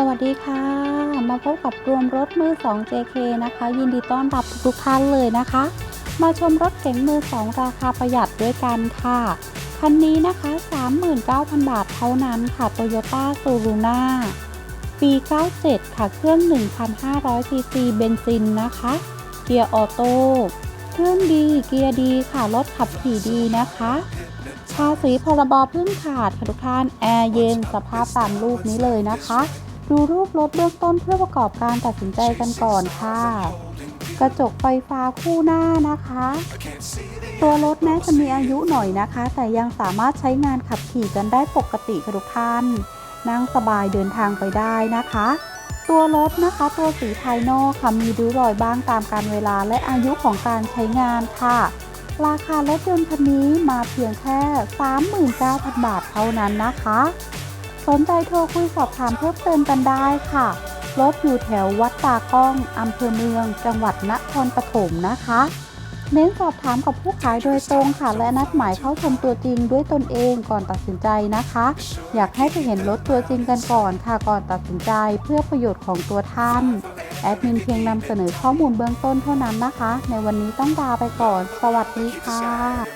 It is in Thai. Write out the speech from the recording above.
สวัสดีค่ะ มาพบกับรวมรถมือ 2 JK นะคะ ยินดีต้อนรับทุกท่านเลยนะคะ มาชมรถเก๋งมือ 2 ราคาประหยัดด้วยกันค่ะ คันนี้นะคะ 39,000 บาทเท่านั้นค่ะ Toyota s u r u n a ปี 97 ค่ะเครื่อง 1,500 ซีซีเบนซินนะคะ เกียร์ออโต้เครื่องดีเกียร์ดีค่ะรถขับขี่ดีนะคะภาษีพรบเพิ่งขาดค่ะทุกท่าน แอร์เย็นสภาพตามรูปนี้เลยนะคะ ดูรูปรถเบื้องต้นเพื่อประกอบการตัดสินใจกันก่อนค่ะ กระจกไฟฟ้าคู่หน้านะคะ ตัวรถแม้จะมีอายุหน่อยนะคะ แต่ยังสามารถใช้งานขับขี่กันได้ปกติค่ะทุกท่าน นั่งสบายเดินทางไปได้นะคะ ตัวรถนะคะ ตัวสีภายนอกค่ะมีริ้วรอยบ้างตามการเวลาและอายุของการใช้งานค่ะ ราคารถยนต์คันนี้มาเพียงแค่ 39,000 บาทเท่านั้นนะคะ สนใจโทรคุยสอบถามเพิ่มเติมกันได้ค่ะรถอยู่แถววัดตากล้องอำเภอเมือง จังหวัดนครปฐมนะคะ เน้นสอบถามกับผู้ขายโดยตรงค่ะ และนัดหมายเข้าชมตัวจริงด้วยตนเองก่อนตัดสินใจนะคะ อยากให้ไปเห็นรถตัวจริงกันก่อนค่ะก่อนตัดสินใจเพื่อประโยชน์ของตัวท่านแอดมินเพียงนำเสนอข้อมูลเบื้องต้นเท่านั้นนะคะ ในวันนี้ต้องลาไปก่อน สวัสดีค่ะ